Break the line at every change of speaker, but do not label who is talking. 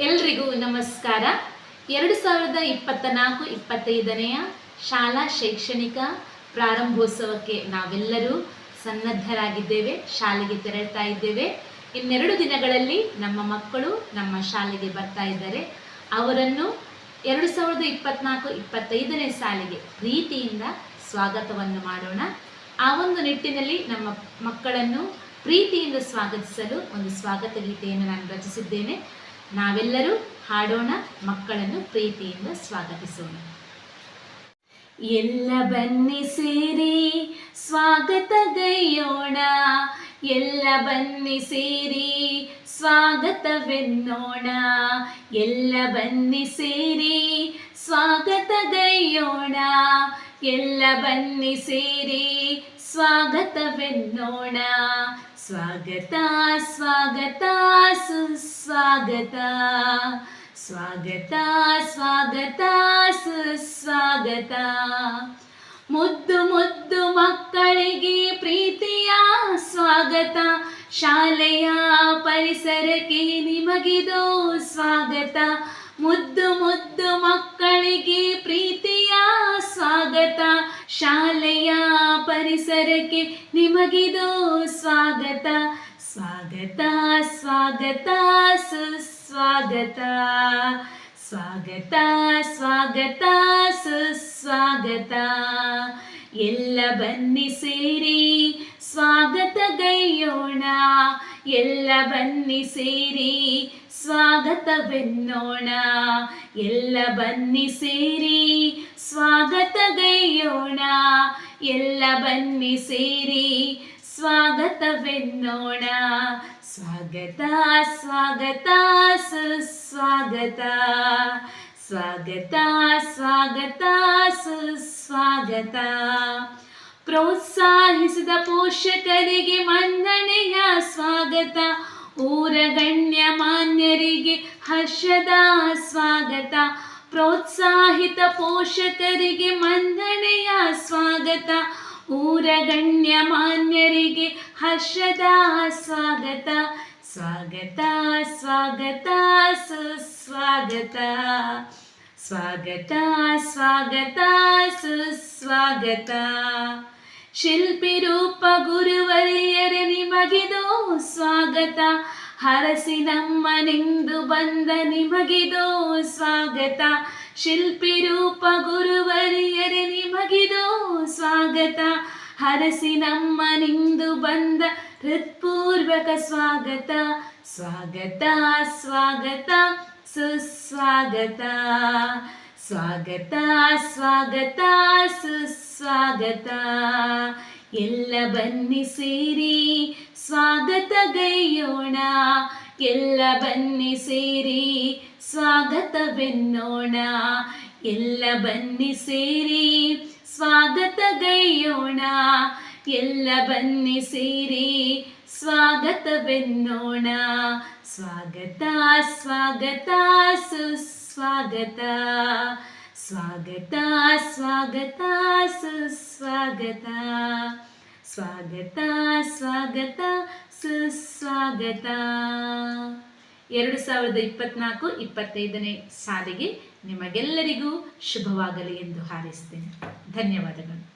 ಎಲ್ರಿಗೂ ನಮಸ್ಕಾರ. ಎರಡು ಸಾವಿರದ ಇಪ್ಪತ್ತ ನಾಲ್ಕು, ಇಪ್ಪತ್ತೈದನೆಯ ಶಾಲಾ ಶೈಕ್ಷಣಿಕ ಪ್ರಾರಂಭೋತ್ಸವಕ್ಕೆ ನಾವೆಲ್ಲರೂ ಸನ್ನದ್ಧರಾಗಿದ್ದೇವೆ, ಶಾಲೆಗೆ ತೆರಳ್ತಾ ಇದ್ದೇವೆ. ಇನ್ನೆರಡು ದಿನಗಳಲ್ಲಿ ನಮ್ಮ ಮಕ್ಕಳು ನಮ್ಮ ಶಾಲೆಗೆ ಬರ್ತಾ ಇದ್ದಾರೆ. ಅವರನ್ನು ಎರಡು ಸಾವಿರದ ಇಪ್ಪತ್ನಾಲ್ಕು, ಇಪ್ಪತ್ತೈದನೇ ಸಾಲಿಗೆ ಪ್ರೀತಿಯಿಂದ ಸ್ವಾಗತವನ್ನು ಮಾಡೋಣ. ಆ ಒಂದು ನಿಟ್ಟಿನಲ್ಲಿ ನಮ್ಮ ಮಕ್ಕಳನ್ನು ಪ್ರೀತಿಯಿಂದ ಸ್ವಾಗತಿಸಲು ಒಂದು ಸ್ವಾಗತ ಗೀತೆಯನ್ನು ನಾನು ರಚಿಸಿದ್ದೇನೆ. ನಾವೆಲ್ಲರೂ ಹಾಡೋಣ ಮಕ್ಕಳನ್ನು ಪ್ರೀತಿಯಿಂದ ಸ್ವಾಗತಿಸೋಣ. ಎಲ್ಲ ಬನ್ನಿ ಸೇರಿ ಸ್ವಾಗತಗೈಯೋಣ ಎಲ್ಲ ಬನ್ನಿ ಸೇರಿ ಸ್ವಾಗತವೆನ್ನೋಣ. ಎಲ್ಲ ಬನ್ನಿ ಸೇರಿ ಸ್ವಾಗತಗೈಯೋಣ ಎಲ್ಲ ಬನ್ನಿ ಸೇರಿ ಸ್ವಾಗತವೆನ್ನೋಣ. ಸ್ವಾಗತ ಸ್ವಾಗತ, ಸುಸ್ವಾಗತ. ಸ್ವಾಗತ ಸ್ವಾಗತ, ಸುಸ್ವಾಗತ. ಮುದ್ದು ಮುದ್ದು ಮಕ್ಕಳಿಗೆ ಪ್ರೀತಿಯ ಸ್ವಾಗತ. ಶಾಲೆಯ ಪರಿಸರಕ್ಕೆ ನಿಮಗಿದು ಸ್ವಾಗತ. ಮುದ್ದು ಮುದ್ದು ಮಕ್ಕಳಿಗೆ ಪ್ರೀತಿಯ ಸ್ವಾಗತ ಶಾಲೆಯ ಪರಿಸರಕ್ಕೆ ನಿಮಗಿದು ಸ್ವಾಗತ. ಸ್ವಾಗತ ಸ್ವಾಗತ, ಸುಸ್ವಾಗತ. ಸ್ವಾಗತ ಸ್ವಾಗತ, ಸುಸ್ವಾಗತ. ಎಲ್ಲ ಬನ್ನಿ ಸೇರಿ ಸ್ವಾಗತ ಗೈಯೋಣ. ಎಲ್ಲ ಬನ್ನಿ ಸೇರಿ ಸ್ವಾಗತವೆನ್ನೋಣ. ಎಲ್ಲ ಬನ್ನಿ ಸೇರಿ ಎಲ್ಲ ಬನ್ನಿ ಸೇರಿ. ಸ್ವಾಗತವೆನ್ನೋಣ. ಸ್ವಾಗತ ಸ್ವಾಗತ, ಸುಸ್ವಾಗತ. ಸ್ವಾಗತ ಸ್ವಾಗತ, ಸುಸ್ವಾಗತ. ಪ್ರೋತ್ಸಾಹಿಸಿದ ಪೋಷಕರಿಗೆ ಮನ್ನಣೆಯ ಸ್ವಾಗತ. ಊರ ಗಣ್ಯ ಮಾನ್ಯರಿಗೆ ಹರ್ಷದ ಸ್ವಾಗತ. ಪ್ರೋತ್ಸಾಹಿತ ಪೋಷಕರಿಗೆ ಮನ್ನಣೆಯ ಸ್ವಾಗತ. ಊರ ಗಣ್ಯ ಮಾನ್ಯರಿಗೆ ಹರ್ಷದ ಸ್ವಾಗತ. ಸ್ವಾಗತ ಸ್ವಾಗತ, ಸುಸ್ವಾಗತ. ಸ್ವಾಗತ ಸ್ವಾಗತ, ಸುಸ್ವಾಗತ. ಶಿಲ್ಪಿ ರೂಪ ಗುರುವರಿಯರೆ, ನಿಮಗಿದು ಸ್ವಾಗತ. ಹರಸಿ ನಮ್ಮನೆಂದು ಬಂದ ನಿಮಗಿದೋ ಸ್ವಾಗತ. ಶಿಲ್ಪಿ ರೂಪ ಗುರುವರಿಯರ, ನಿಮಗಿದೋ ಸ್ವಾಗತ. ಹರಸಿ ನಮ್ಮನೆಂದು ಬಂದ ಹೃತ್ಪೂರ್ವಕ ಸ್ವಾಗತ. ಸ್ವಾಗತ ಸ್ವಾಗತ, ಸುಸ್ವಾಗತ. ಸ್ವಾಗತ ಸ್ವಾಗತ, ಸುಸ್ವಾಗತ. ಎಲ್ಲ ಬನ್ನಿ ಸೇರಿ ಸ್ವಾಗತಗೈಯೋಣ ಎಲ್ಲ ಬನ್ನಿ ಸೇರಿ ಸ್ವಾಗತವೆನ್ನೋಣ ಎಲ್ಲ ಬನ್ನಿ ಸೇರಿ ಸ್ವಾಗತಗೈಯೋಣ ಎಲ್ಲ ಬನ್ನಿ ಸೇರಿ ಸ್ವಾಗತವೆನ್ನೋಣ ಸ್ವಾಗತ ಸ್ವಾಗತ, ಸುಸ್ವಾಗತ. ಸ್ವಾಗತ ಸ್ವಾಗತ, ಸುಸ್ವಾಗತ. ಸ್ವಾಗತ ಸ್ವಾಗತ, ಸುಸ್ವಾಗತ. ಎರಡು ಸಾವಿರದ ಇಪ್ಪತ್ನಾಲ್ಕು ಇಪ್ಪತ್ತೈದನೇ ಸಾಲಿಗೆ ನಿಮಗೆಲ್ಲರಿಗೂ ಶುಭವಾಗಲಿ ಎಂದು ಹಾರೈಸ್ತೇನೆ. ಧನ್ಯವಾದಗಳು.